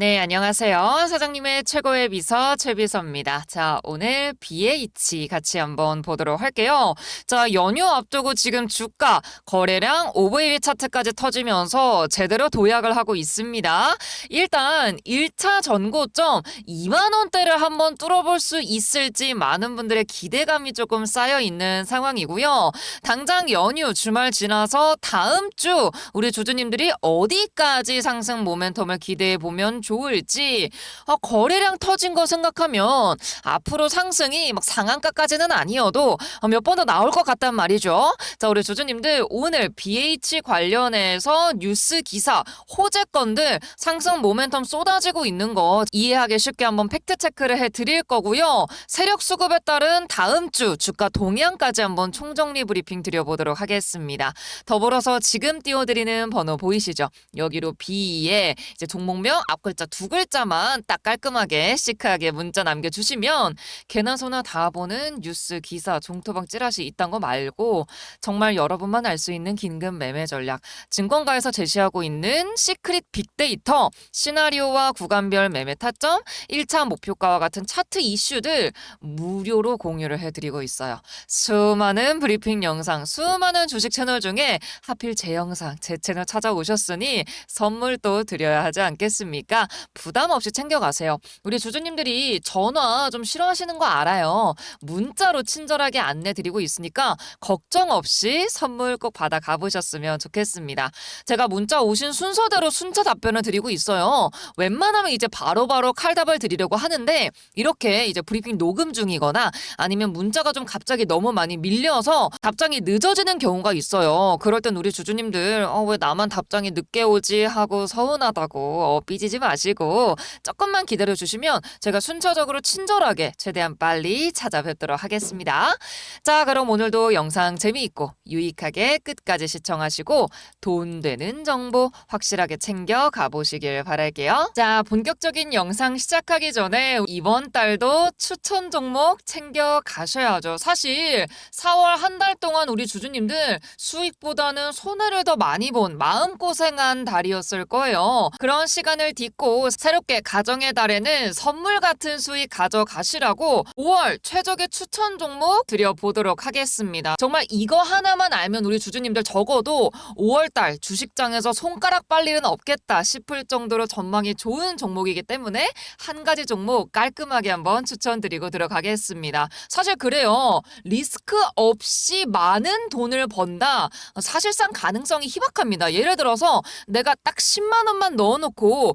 네, 안녕하세요. 사장님의 최고의 비서 최비서입니다. 자, 오늘 BH 같이 한번 보도록 할게요. 자, 연휴 앞두고 지금 주가, 거래량, 오버웨이 차트까지 터지면서 제대로 도약을 하고 있습니다. 일단 1차 전고점 2만 원대를 한번 뚫어볼 수 있을지 많은 분들의 기대감이 조금 쌓여 있는 상황이고요. 당장 연휴 주말 지나서 다음 주 우리 주주님들이 어디까지 상승 모멘텀을 기대해 보면 좋을지 어, 거래량 터진 거 생각하면 앞으로 상승이 막 상한가까지는 아니어도 어, 몇번 더 나올 것 같단 말이죠. 자, 우리 주주님들 오늘 BH 관련해서 뉴스 기사 호재 건들 상승 모멘텀 쏟아지고 있는 거 이해하기 쉽게 한번 팩트 체크를 해 드릴 거고요. 세력 수급에 따른 다음 주 주가 동향까지 한번 총정리 브리핑 드려보도록 하겠습니다. 더불어서 지금 띄워드리는 번호 보이시죠? 여기로 B에 이제 종목명 앞글 자 두 글자만 딱 깔끔하게 시크하게 문자 남겨주시면 개나 소나 다 보는 뉴스 기사 종토방 찌라시 이딴 거 말고 정말 여러분만 알 수 있는 긴급 매매 전략 증권가에서 제시하고 있는 시크릿 빅데이터 시나리오와 구간별 매매 타점 1차 목표가와 같은 차트 이슈들 무료로 공유를 해드리고 있어요. 수많은 브리핑 영상, 수많은 주식 채널 중에 하필 제 영상, 제 채널 찾아오셨으니 선물도 드려야 하지 않겠습니까? 부담 없이 챙겨가세요. 우리 주주님들이 전화 좀 싫어하시는 거 알아요. 문자로 친절하게 안내 드리고 있으니까 걱정 없이 선물 꼭 받아 가보셨으면 좋겠습니다. 제가 문자 오신 순서대로 순차 답변을 드리고 있어요. 웬만하면 이제 바로바로 칼답을 드리려고 하는데 이렇게 이제 브리핑 녹음 중이거나 아니면 문자가 좀 갑자기 너무 많이 밀려서 답장이 늦어지는 경우가 있어요. 그럴 땐 우리 주주님들 어, 왜 나만 답장이 늦게 오지 하고 서운하다고 어, 삐지지 마시고 조금만 기다려 주시면 제가 순차적으로 친절하게 최대한 빨리 찾아뵙도록 하겠습니다. 자, 그럼 오늘도 영상 재미있고 유익하게 끝까지 시청하시고 돈 되는 정보 확실하게 챙겨 가보시길 바랄게요. 자, 본격적인 영상 시작하기 전에 이번 달도 추천 종목 챙겨 가셔야죠. 사실 4월 한 달 동안 우리 주주님들 수익보다는 손해를 더 많이 본 마음고생한 달이었을 거예요. 그런 시간을 딛고 새롭게 가정의 달에는 선물 같은 수익 가져가시라고 5월 최적의 추천 종목 드려보도록 하겠습니다. 정말 이거 하나만 알면 우리 주주님들 적어도 5월달 주식장에서 손가락 빨 일은 없겠다 싶을 정도로 전망이 좋은 종목이기 때문에 한 가지 종목 깔끔하게 한번 추천드리고 들어가겠습니다. 사실 그래요. 리스크 없이 많은 돈을 번다. 사실상 가능성이 희박합니다. 예를 들어서 내가 딱 10만 원만 넣어놓고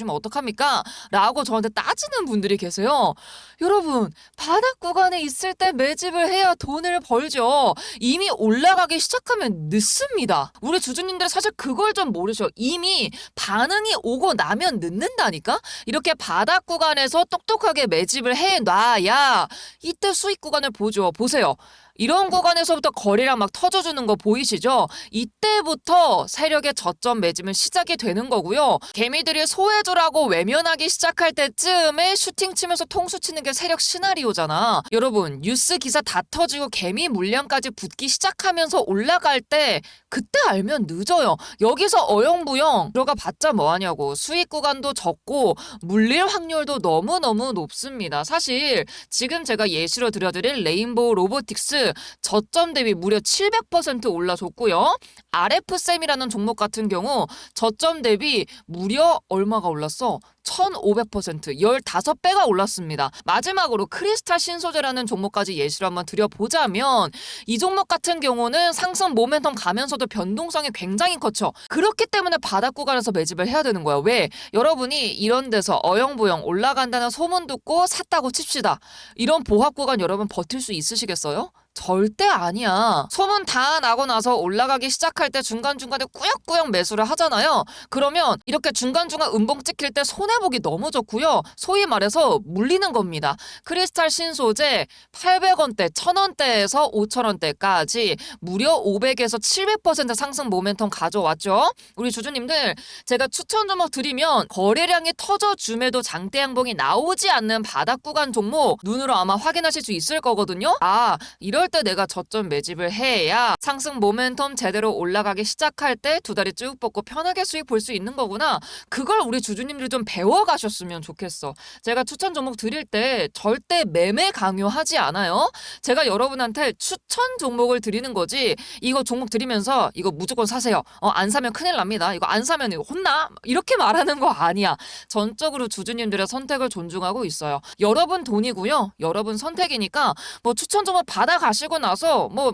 시면 어떡합니까? 라고 저한테 따지는 분들이 계세요. 여러분 바닥 구간에 있을 때 매집을 해야 돈을 벌죠. 이미 올라가기 시작하면 늦습니다. 우리 주주님들 사실 그걸 좀 모르셔. 이미 반응이 오고 나면 늦는다니까? 이렇게 바닥 구간에서 똑똑하게 매집을 해 놔야 이때 수익 구간을 보죠. 보세요. 이런 구간에서부터 거래량 막 터져주는 거 보이시죠? 이때부터 세력의 저점 매집은 시작이 되는 거고요. 개미들이 소 해주라고 외면하기 시작할 때쯤에 슈팅 치면서 통수 치는 게 세력 시나리오잖아. 여러분 뉴스 기사 다 터지고 개미 물량까지 붙기 시작하면서 올라갈 때 그때 알면 늦어요. 여기서 어영부영 들어가 봤자 뭐하냐고 수익 구간도 적고 물릴 확률도 너무너무 높습니다. 사실 지금 제가 예시로 들려드릴 레인보우 로보틱스 저점 대비 무려 700% 올라줬고요. RF쌤이라는 종목 같은 경우 저점 대비 무려 얼마가 올랐어? 1500% 15배가 올랐습니다. 마지막으로 크리스탈 신소재라는 종목까지 예시로 한번 드려보자면 이 종목 같은 경우는 상승 모멘텀 가면서도 변동성이 굉장히 커죠. 그렇기 때문에 바닥 구간에서 매집을 해야 되는 거야. 왜? 여러분이 이런 데서 어영부영 올라간다는 소문 듣고 샀다고 칩시다. 이런 보합 구간 여러분 버틸 수 있으시겠어요? 절대 아니야. 소문 다 나고 나서 올라가기 시작할 때 중간중간에 꾸역꾸역 매수를 하잖아요. 그러면 이렇게 중간중간 음봉 찍힐 때 손해보기 너무 좋고요. 소위 말해서 물리는 겁니다. 크리스탈 신소재 800원대, 1000원대에서 5000원대까지 무려 500에서 700% 상승 모멘텀 가져왔죠. 우리 주주님들 제가 추천 종목 드리면 거래량이 터져줌에도 장대 양봉이 나오지 않는 바닥 구간 종목 눈으로 아마 확인하실 수 있을 거거든요. 아 이럴 때 내가 저점 매집을 해야 상승 모멘텀 제대로 올라가기 시작할 때 두 다리 쭉 뻗고 편하게 수익 볼 수 있는 거구나. 그걸 우리 주주님들 좀 배워가셨으면 좋겠어. 제가 추천 종목 드릴 때 절대 매매 강요하지 않아요. 제가 여러분한테 추천 종목을 드리는 거지. 이거 종목 드리면서 이거 무조건 사세요. 어, 안 사면 큰일 납니다. 이거 안 사면 이거 혼나. 이렇게 말하는 거 아니야. 전적으로 주주님들의 선택을 존중하고 있어요. 여러분 돈이고요. 여러분 선택이니까 뭐 추천 종목 받아 가 시고 나서 뭐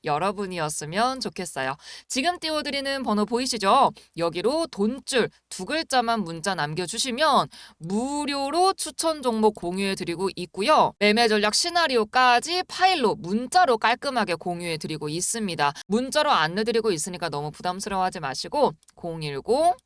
여러분이었으면 좋겠어요. 지금 띄워드리는 번호 보이시죠? 여기로 돈줄 두 글자만 문자 남겨주시면 무료로 추천 종목 공유해드리고 있고요. 매매 전략 시나리오까지 파일로 문자로 깔끔하게 공유해드리고 있습니다. 문자로 안내드리고 있으니까 너무 부담스러워하지 마시고 010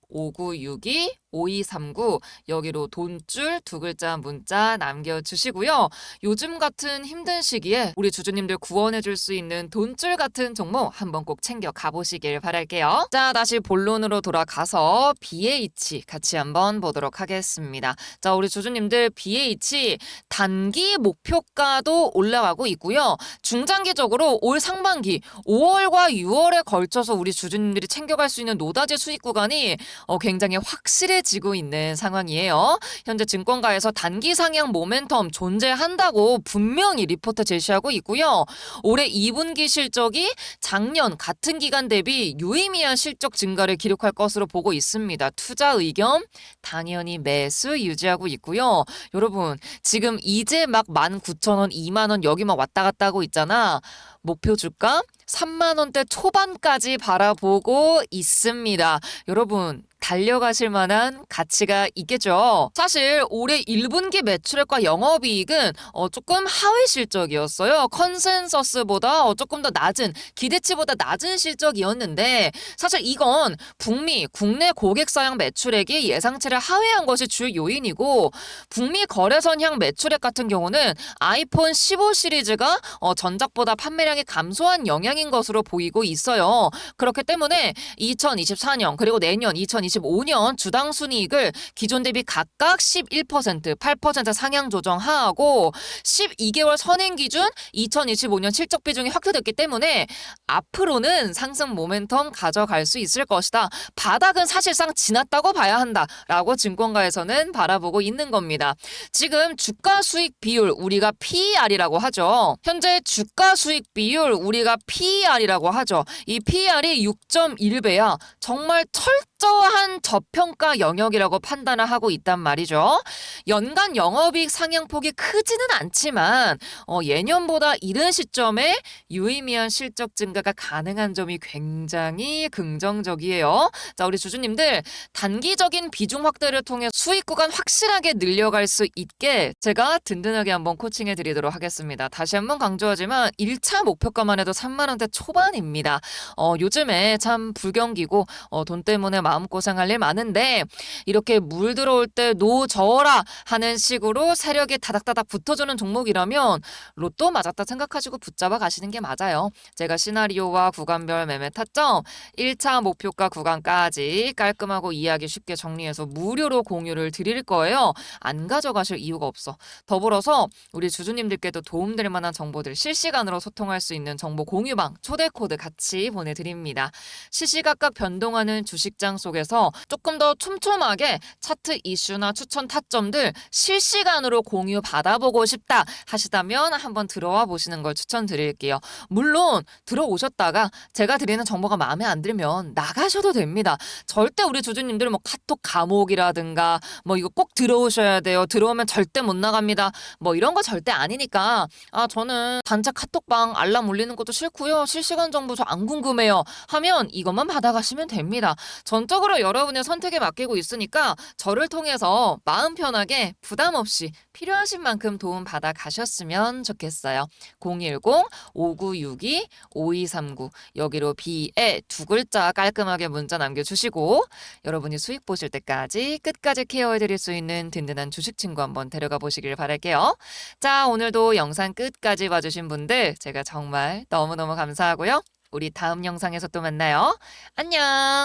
5962 5239 여기로 돈줄 두 글자 문자 남겨주시고요. 요즘 같은 힘든 시기에 우리 주주님들 구원해줄 수 있는 돈줄 같은 종목 한번 꼭 챙겨 가보시길 바랄게요. 자, 다시 본론으로 돌아가서 BH 같이 한번 보도록 하겠습니다. 자, 우리 주주님들 BH 단기 목표가도 올라가고 있고요. 중장기적으로 올 상반기 5월과 6월에 걸쳐서 우리 주주님들이 챙겨갈 수 있는 노다지 수익 구간이 어, 굉장히 확실해지고 있는 상황이에요. 현재 증권가에서 단기 상향 모멘텀 존재한다고 분명히 리포트 제시하고 있고요. 올해 2분기 실적 실적이 작년 같은 기간 대비 유의미한 실적 증가를 기록할 것으로 보고 있습니다. 투자 의견 당연히 매수 유지하고 있고요. 여러분 지금 이제 막 19,000원, 2만 원 여기 막 왔다 갔다 하고 있잖아. 목표 주가 3만 원대 초반까지 바라보고 있습니다. 여러분 달려가실 만한 가치가 있겠죠. 사실 올해 1분기 매출액과 영업이익은 어, 조금 하위 실적이었어요. 컨센서스보다 어, 조금 더 낮은 기대치보다 낮은 실적이었는데 사실 이건 북미 국내 고객 사양 매출액이 예상치를 하회한 것이 주 요인이고 북미 거래선향 매출액 같은 경우는 아이폰 15 시리즈가 어, 전작보다 판매량이 감소한 영향인 것으로 보이고 있어요. 그렇기 때문에 2024년 그리고 내년 2025년 주당 순이익을 기존 대비 각각 11%, 8% 상향 조정하고 12개월 선행 기준 2025년 실적 비중이 확대됐기 때문에 앞으로는 상승 모멘텀 가져갈 수 있을 것이다. 바닥은 사실상 지났다고 봐야 한다라고 증권가에서는 바라보고 있는 겁니다. 지금 주가 수익 비율 우리가 PER이라고 하죠. 현재 주가 수익 비율 우리가 PER이라고 하죠. 이 PER이 6.1배야. 정말 철 저한 저평가 영역이라고 판단을 하고 있단 말이죠. 연간 영업이익 상향폭이 크지는 않지만 어, 예년보다 이른 시점에 유의미한 실적 증가가 가능한 점이 굉장히 긍정적이에요. 자, 우리 주주님들 단기적인 비중 확대를 통해 수익 구간 확실하게 늘려갈 수 있게 제가 든든하게 한번 코칭해 드리도록 하겠습니다. 다시 한번 강조하지만 1차 목표가만 해도 3만 원대 초반입니다. 어, 요즘에 참 불경기고 어, 돈 때문에 마 음고생할 일 많은데 이렇게 물 들어올 때 노 저어라 하는 식으로 세력이 다닥다닥 붙어주는 종목이라면 로또 맞았다 생각하시고 붙잡아 가시는 게 맞아요. 제가 시나리오와 구간별 매매 타점 1차 목표가 구간까지 깔끔하고 이해하기 쉽게 정리해서 무료로 공유를 드릴 거예요. 안 가져가실 이유가 없어. 더불어서 우리 주주님들께도 도움될 만한 정보들 실시간으로 소통할 수 있는 정보 공유방 초대 코드 같이 보내드립니다. 시시각각 변동하는 주식장 속에서 조금 더 촘촘하게 차트 이슈나 추천 타점들 실시간으로 공유 받아보고 싶다 하시다면 한번 들어와 보시는 걸 추천드릴게요. 물론 들어오셨다가 제가 드리는 정보가 마음에 안 들면 나가셔도 됩니다. 절대 우리 주주님들은 뭐 카톡 감옥이라든가 뭐 이거 꼭 들어오셔야 돼요. 들어오면 절대 못 나갑니다. 뭐 이런 거 절대 아니니까 아 저는 단체 카톡방 알람 울리는 것도 싫고요. 실시간 정보 저 안 궁금해요. 하면 이것만 받아가시면 됩니다. 전 적으로 여러분의 선택에 맡기고 있으니까 저를 통해서 마음 편하게 부담 없이 필요하신 만큼 도움 받아 가셨으면 좋겠어요. 010-5962-5239 여기로 비에 두 글자 깔끔하게 문자 남겨주시고 여러분이 수익 보실 때까지 끝까지 케어해 드릴 수 있는 든든한 주식 친구 한번 데려가 보시길 바랄게요. 자, 오늘도 영상 끝까지 봐주신 분들 제가 정말 너무너무 감사하고요. 우리 다음 영상에서 또 만나요. 안녕!